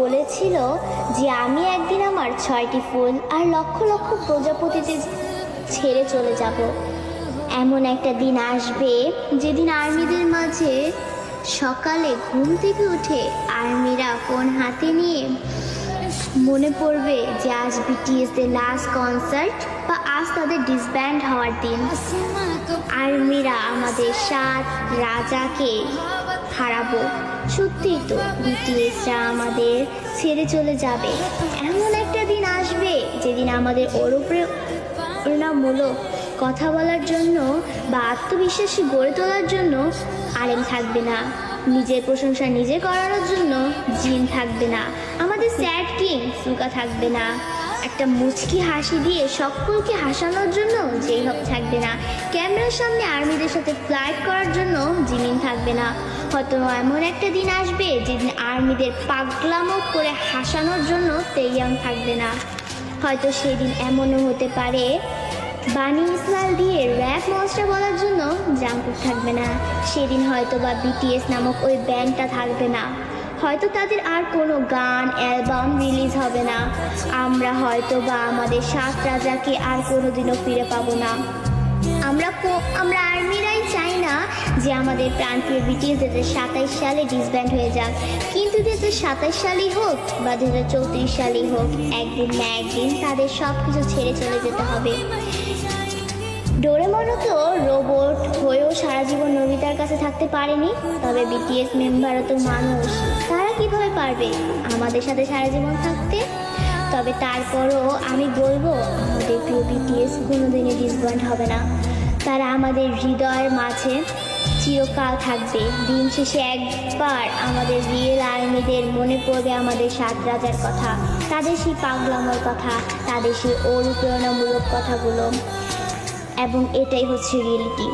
বলেছিল যে আমি একদিন আমার ছয়টি ফুল আর লক্ষ লক্ষ প্রজাপতিতে ছেড়ে চলে যাব। এমন একটা দিন আসবে যেদিন আর্মিদের মাঝে সকালে ঘুম থেকে উঠে আর্মিরা ফোন হাতে নিয়ে মনে পড়বে যে আজ বিটিএস দের লাস্ট কনসার্ট বা আজ তাদের ডিসব্যান্ড হওয়ার দিন। আর্মিরা আমাদের সাত রাজাকে হারাবো। সত্যি তো বিটিএসরা আমাদের ছেড়ে চলে যাবে। এমন একটা দিন আসবে যেদিন আমাদের ওর উপরে প্রেরণামূলক কথা বলার জন্য বা আত্মবিশ্বাসী গড়ে তোলার জন্য আরেম থাকবে না। নিজের প্রশংসা নিজে করানোর জন্য জিন থাকবে না। আমাদের স্যাড কিং সুকা থাকবে না। একটা মুচকি হাসি দিয়ে সকলকে হাসানোর জন্য যেই হোক থাকবে না। ক্যামেরার সামনে আর্মিদের সাথে ফ্লাইট করার জন্য জিমিন থাকবে না। হয়তো এমন একটা দিন আসবে যেদিন আর্মিদের পাগলামো করে হাসানোর জন্য তেইয়াং থাকবে না। হয়তো সেদিন এমনও হতে পারে বানি ইসলাল দিয়ে র্যাপ মনস্টার বলার জন্য জাঙ্কুক থাকবে না। সেদিন হয়তো বা বিটিএস নামক ওই ব্যান্ডটা থাকবে না। হয়তো তাদের আর কোনো গান, অ্যালবাম রিলিজ হবে না। আমরা হয়তো বা আমাদের সাত রাজাকে আর কোনোদিনও ফিরে পাবো না। আমরা আমরা আর্মিরাই চাই না যে আমাদের প্রান্তীয় বিটিএস দু হাজার সাতাইশ সালে ডিসব্যান্ড হয়ে যাক। কিন্তু দু হাজার সাতাইশ সালেই হোক বা দু হাজার চৌত্রিশ সালেই হোক, একদিন না একদিন তাদের সব কিছু ছেড়ে চলে যেতে হবে। ডোরেমনও তো রোবট হয়েও সারা জীবন নবিতার কাছে থাকতে পারেনি, তবে বিটিএস মেম্বারও তো মানুষ। তারা কীভাবে পারবে আমাদের সাথে সারা জীবন থাকতে? তবে তারপরও আমি বলব, আমাদের বিটিএস কোনোদিনই ডিসপয়েন্ট হবে না। তারা আমাদের হৃদয়ের মাঝে চিরকাল থাকবে। দিন শেষে একবার আমাদের রিয়েল আর্মিদের মনে পড়বে আমাদের সাত রাজার কথা, তাদের সেই পাগলামোর কথা, তাদের সেই অনুপ্রেরণামূলক কথাগুলো। এবং এটাই হচ্ছে রিয়েলিটি